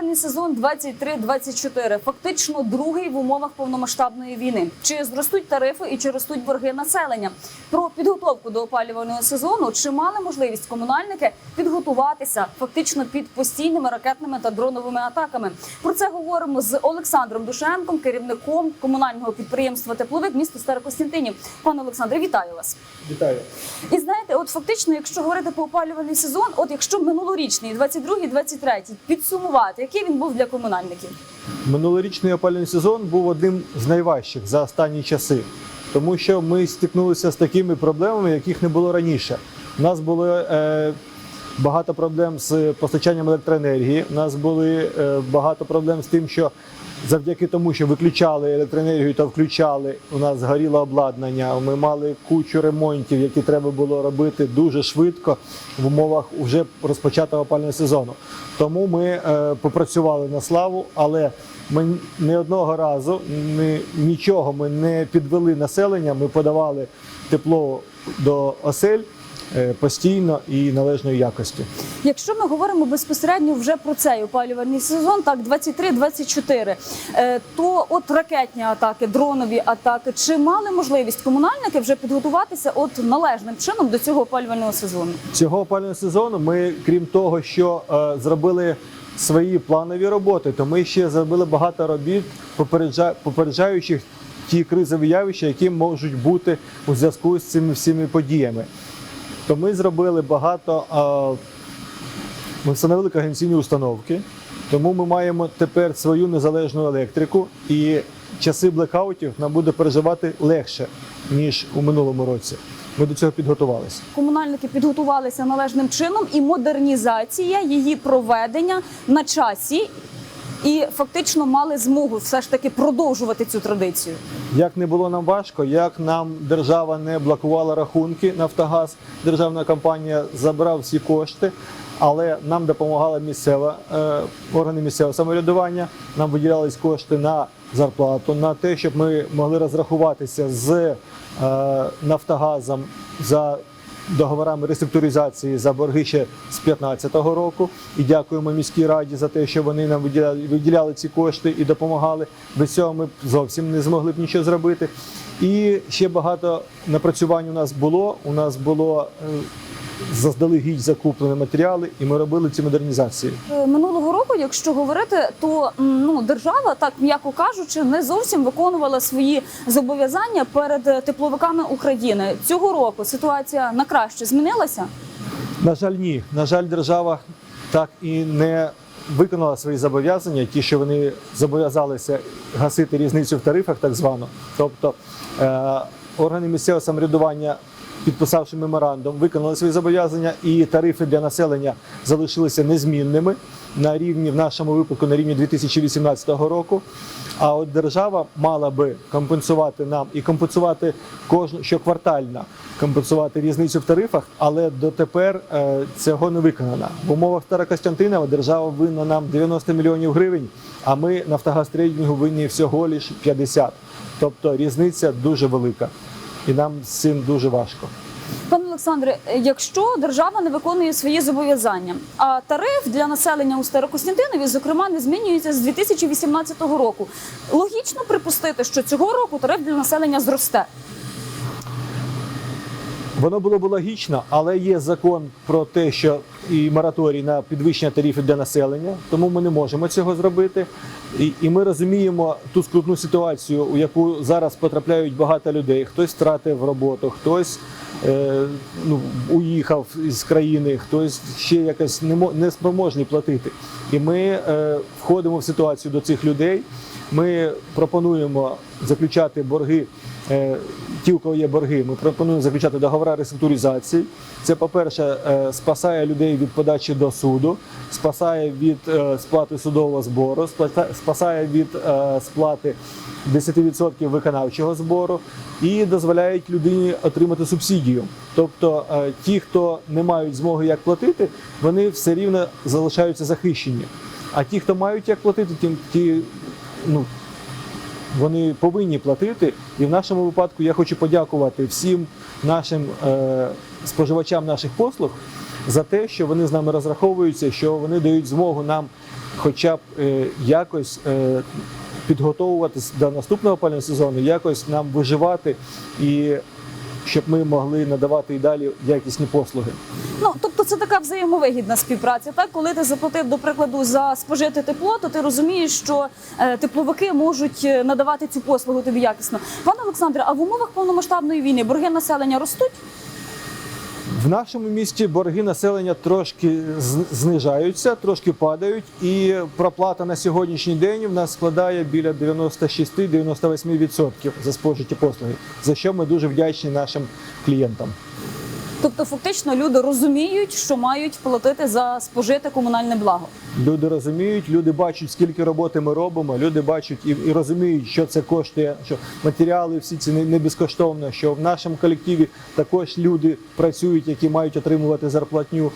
Опалювальний сезон 23-24, фактично другий в умовах повномасштабної війни. Чи зростуть тарифи і чи ростуть борги населення? Про підготовку до опалювального сезону чи мали можливість комунальники підготуватися фактично під постійними ракетними та дроновими атаками? Про це говоримо з Олександром Душенком, керівником комунального підприємства Тепловик міста Старокостянтинів. Пане Олександре, вітаю вас. Вітаю. І знаєте, от фактично, якщо говорити про опалювальний сезон, от якщо минулорічний, 22-й, 23-й, підсумувати, який він був для комунальників? Минулорічний опалювальний сезон був одним з найважчих за останні часи, тому що ми стикнулися з такими проблемами, яких не було раніше. У нас були е, багато проблем з постачанням електроенергії. У нас були е, багато проблем з тим, що завдяки тому, що виключали електроенергію та включали, у нас згоріло обладнання. Ми мали кучу ремонтів, які треба було робити дуже швидко в умовах вже розпочатого опального сезону. Тому ми е, попрацювали на славу, але ми не одного разу ні, нічого ми не підвели населення. Ми подавали тепло до осель постійно і належної якості. Якщо ми говоримо безпосередньо вже про цей опалювальний сезон, так 23-24, е, то от ракетні атаки, дронові атаки, чи мали можливість комунальники вже підготуватися от належним чином до цього опалювального сезону? Цього опалювального сезону ми, крім того, що е, зробили свої планові роботи, то ми ще зробили багато робіт, попереджа, попереджаючих ті кризові явища, які можуть бути у зв'язку з цими всіми подіями. То ми зробили багато. Ми встановили коагенційні установки, тому ми маємо тепер свою незалежну електрику, і часи блекаутів нам буде переживати легше, ніж у минулому році. Ми до цього підготувалися. Комунальники підготувалися належним чином, і модернізація її проведення на часі. І фактично мали змогу все ж таки продовжувати цю традицію. Як не було нам важко, як нам держава не блокувала рахунки Нафтогаз, державна компанія забрав всі кошти, але нам допомагала місцева е, органи місцевого самоврядування. Нам виділялись кошти на зарплату, на те, щоб ми могли розрахуватися з е, Нафтогазом за договорами реструктуризації за борги ще з 2015 року. І дякуємо міській раді за те, що вони нам виділяли, виділяли ці кошти і допомагали. Без цього ми зовсім не змогли б нічого зробити. І ще багато напрацювань у нас було. У нас було е, заздалегідь закуплені матеріали, і ми робили ці модернізації. Е, Минулого року, якщо говорити, то ну держава, так м'яко кажучи, не зовсім виконувала свої зобов'язання перед е, тепловиками України. Цього року ситуація на краще змінилася. На жаль, ні. На жаль, держава так і не виконала свої зобов'язання, ті, що вони зобов'язалися гасити різницю в тарифах, так звано. Тобто е, органи місцевого самоврядування, підписавши меморандум, виконали свої зобов'язання, і тарифи для населення залишилися незмінними на рівні в нашому випадку на рівні 2018 року. А от держава мала би компенсувати нам і компенсувати кожну щоквартально компенсувати різницю в тарифах, але дотепер е, цього не виконано. В умовах Старокостянтинова держава винна нам 90 мільйонів гривень, а ми Нафтогаз трейдингу винні всього лише 50. Тобто різниця дуже велика, і нам з цим дуже важко. Пане Олександре, якщо держава не виконує свої зобов'язання, а тариф для населення у Старокостянтинові, зокрема, не змінюється з 2018 року. Логічно припустити, що цього року тариф для населення зросте. Воно було б логічно, але є закон про те, що і мораторій на підвищення тарифів для населення, тому ми не можемо цього зробити. І, і ми розуміємо ту скрутну ситуацію, у яку зараз потрапляють багато людей. Хтось втратив роботу, хтось е, ну, уїхав із країни, хтось ще якось не, мо- не спроможний платити. І ми е, входимо в ситуацію до цих людей. Ми пропонуємо заключати борги. Е, Ті, у кого є борги, ми пропонуємо заключати договори реструктуризації. Це, по-перше, е, спасає людей від подачі до суду, спасає від е, сплати судового збору, спасає від сплати 10% виконавчого збору і дозволяють людині отримати субсидію. Тобто ті, хто не мають змоги як платити, вони все рівно залишаються захищені. А ті, хто мають як платити, ті, ті ну, вони повинні платити. І в нашому випадку я хочу подякувати всім нашим е, споживачам наших послуг за те, що вони з нами розраховуються, що вони дають змогу нам хоча б е, якось е, підготовуватись до наступного опалювального сезону, якось нам виживати і щоб ми могли надавати і далі якісні послуги. Ну тобто це така взаємовигідна співпраця. Так, коли ти заплатив, до прикладу, за спожите тепло, то ти розумієш, що е, тепловики можуть е, надавати цю послугу тобі якісно. Пане Олександре, а в умовах повномасштабної війни борги населення ростуть? В нашому місті борги населення трошки знижаються, трошки падають, і проплата на сьогоднішній день в нас складає біля 96-98% за спожиті послуги, за що ми дуже вдячні нашим клієнтам. Тобто, фактично, люди розуміють, що мають платити за спожите комунальне благо. Люди розуміють, люди бачать, скільки роботи ми робимо. Люди бачать і, і розуміють, що це коштує, що матеріали всі ці не, не безкоштовно. Що в нашому колективі також люди працюють, які мають отримувати зарплатню,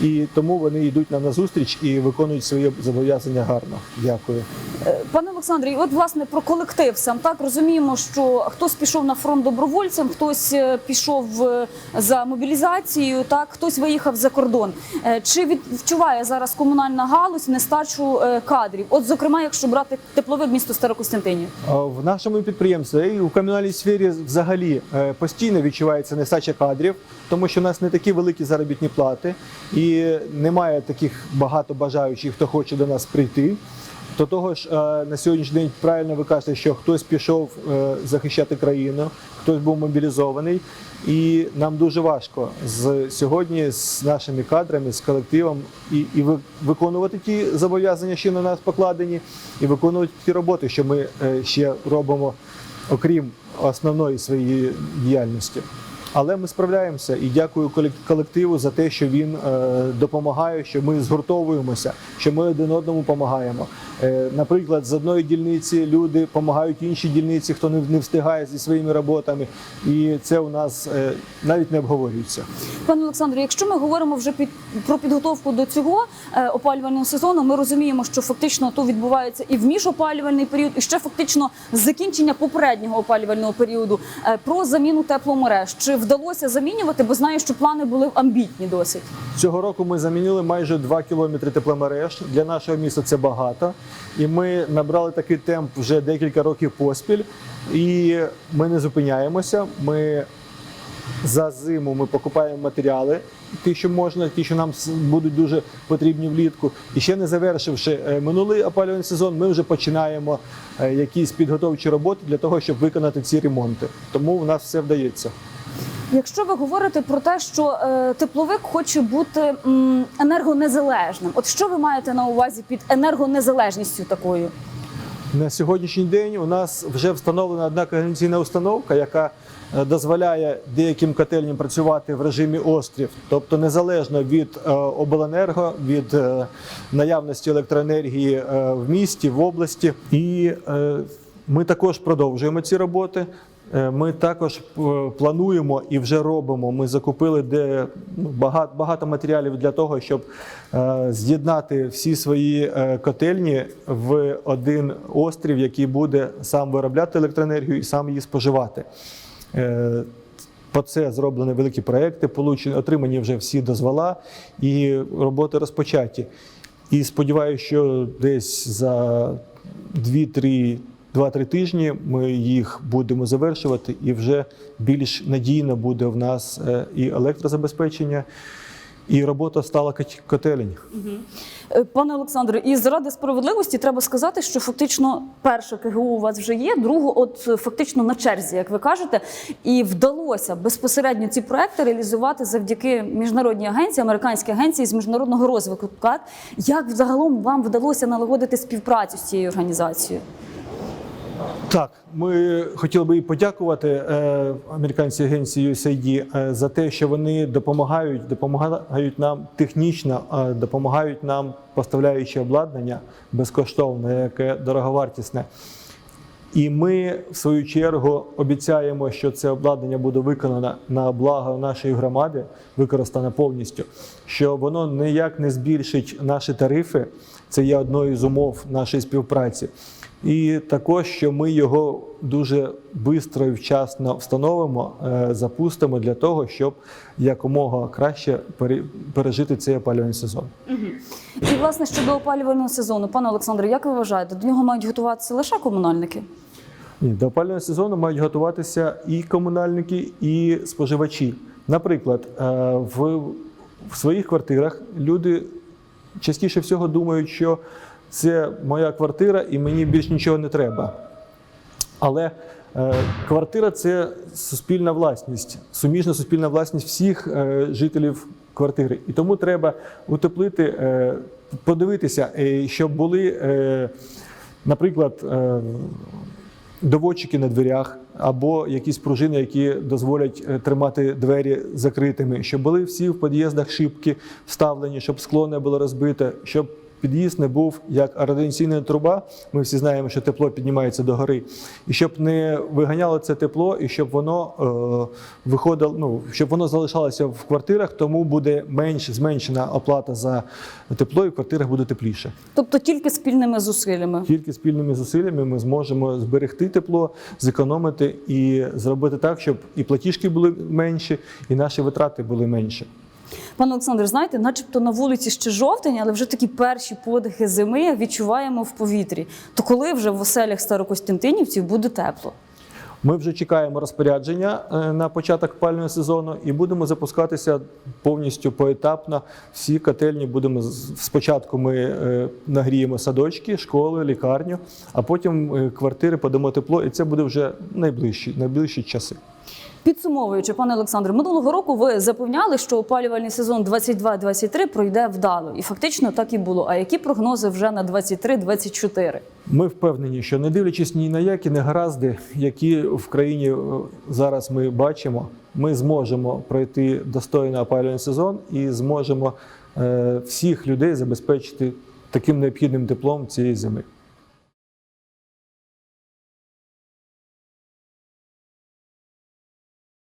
і тому вони йдуть на зустріч і виконують свої зобов'язання гарно. Дякую. Е, Пане Олександре, от власне про колектив сам так розуміємо, що хтось пішов на фронт добровольцем, хтось е, пішов е, за мобілізацією, так хтось виїхав за кордон. Чи відчуває зараз комунальна галузь нестачу е, кадрів? От, зокрема, якщо брати тепловик місто Старокостянтинів. В нашому підприємстві і у комунальній сфері взагалі е, постійно відчувається нестача кадрів, тому що в нас не такі великі заробітні плати і немає таких багато бажаючих, хто хоче до нас прийти. До того ж, е, на сьогоднішній день правильно ви кажете, що хтось пішов е, захищати країну, хтось був мобілізований, і нам дуже важко з сьогодні з нашими кадрами, з колективом і, і ви- виконувати ті зобов'язання, що на нас покладені, і виконувати ті роботи, що ми е, ще робимо, окрім основної своєї діяльності. Але ми справляємося і дякую колек- колективу за те, що він е, допомагає, що ми згуртовуємося, що ми один одному допомагаємо. Е, наприклад, з одної дільниці люди допомагають іншій дільниці, хто не, встигає зі своїми роботами, і це у нас е, навіть не обговорюється. Пане Олександре, якщо ми говоримо вже під про підготовку до цього опалювального сезону, ми розуміємо, що фактично то відбувається і в міжопалювальний період, і ще фактично закінчення попереднього опалювального періоду про заміну тепломереж. Чи вдалося замінювати? Бо знаю, що плани були амбітні досить. Цього року ми замінили майже 2 кілометри тепломереж. Для нашого міста це багато. І ми набрали такий темп вже декілька років поспіль. І ми не зупиняємося. Ми за зиму ми покупаємо матеріали, ті, що можна, ті, що нам будуть дуже потрібні влітку. І ще не завершивши е, минулий опалювальний сезон, ми вже починаємо е, якісь підготовчі роботи для того, щоб виконати ці ремонти. Тому в нас все вдається. Якщо ви говорите про те, що е, тепловик хоче бути енергонезалежним, от що ви маєте на увазі під енергонезалежністю такою? На сьогоднішній день у нас вже встановлена одна координаційна установка, яка е, дозволяє деяким котельням працювати в режимі острів, тобто незалежно від е, обленерго, від наявності електроенергії в місті, в області. І ми також продовжуємо ці роботи. Е, Ми також е, плануємо і вже робимо. Ми закупили де ну, багато, багато матеріалів для того, щоб е, з'єднати всі свої котельні в один острів, який буде сам виробляти електроенергію і сам її споживати. По це зроблені великі проекти, получені, отримані вже всі дозвола і роботи розпочаті. І сподіваюся, що десь за 2-3 2-3 тижні ми їх будемо завершувати, і вже більш надійно буде в нас е, і електрозабезпечення, і робота стала кот- котелень. Пане Олександре, і заради справедливості треба сказати, що фактично перше КГУ у вас вже є, друге, от е, фактично на черзі, як ви кажете, і вдалося безпосередньо ці проекти реалізувати завдяки міжнародній агенції, американській агенції з міжнародного розвитку. Як взагалом вам вдалося налагодити співпрацю з цією організацією? Так, ми хотіли би і подякувати е, американській агенції USAID е, за те, що вони допомагають, допомагають нам технічно, е, допомагають нам поставляючи обладнання безкоштовно, яке дороговартісне. І ми, в свою чергу, обіцяємо, що це обладнання буде виконано на благо нашої громади, використане повністю, що воно ніяк не збільшить наші тарифи. Це є одною з умов нашої співпраці. І також, що ми його дуже швидко і вчасно встановимо, е, запустимо для того, щоб якомога краще пере- пережити цей опалювальний сезон. І власне щодо опалювального сезону, пане Олександре, як ви вважаєте, до нього мають готуватися лише комунальники? Ні, до опалювального сезону мають готуватися і комунальники, і споживачі. Наприклад, е, в, в своїх квартирах люди частіше всього думають, що це моя квартира і мені більш нічого не треба. Але е, квартира це суспільна власність, суміжна суспільна власність всіх е, жителів квартири. І тому треба утеплити, е, подивитися, е, щоб були, е, наприклад, е, доводчики на дверях або якісь пружини, які дозволять е, тримати двері закритими, щоб були всі в під'їздах шибки вставлені, щоб скло не було розбите, щоб під'їзд не був як радіаційна труба. Ми всі знаємо, що тепло піднімається до гори, і щоб не виганяло це тепло, і щоб воно е, виходило, ну щоб воно залишалося в квартирах, тому буде менш зменшена оплата за тепло, і в квартирах буде тепліше. Тобто тільки спільними зусиллями. Тільки спільними зусиллями ми зможемо зберегти тепло, зекономити і зробити так, щоб і платіжки були менші, і наші витрати були менші. Пане Олександр, знаєте, начебто на вулиці ще жовтень, але вже такі перші подихи зими відчуваємо в повітрі. То коли вже в оселях старокостянтинівців буде тепло? Ми вже чекаємо розпорядження е, на початок опалювального сезону і будемо запускатися повністю поетапно. Всі котельні будемо спочатку. Ми е, нагріємо садочки, школи, лікарню, а потім е, квартири подамо тепло, і це буде вже найближчі, найближчі часи. Підсумовуючи, пане Олександре, минулого року ви запевняли, що опалювальний сезон 22-23 пройде вдало, і фактично так і було. А які прогнози вже на 23-24? Ми впевнені, що не дивлячись ні на які негаразди, які в країні е, зараз ми бачимо, ми зможемо пройти достойно опалювальний сезон і зможемо е, всіх людей забезпечити таким необхідним теплом цієї зими.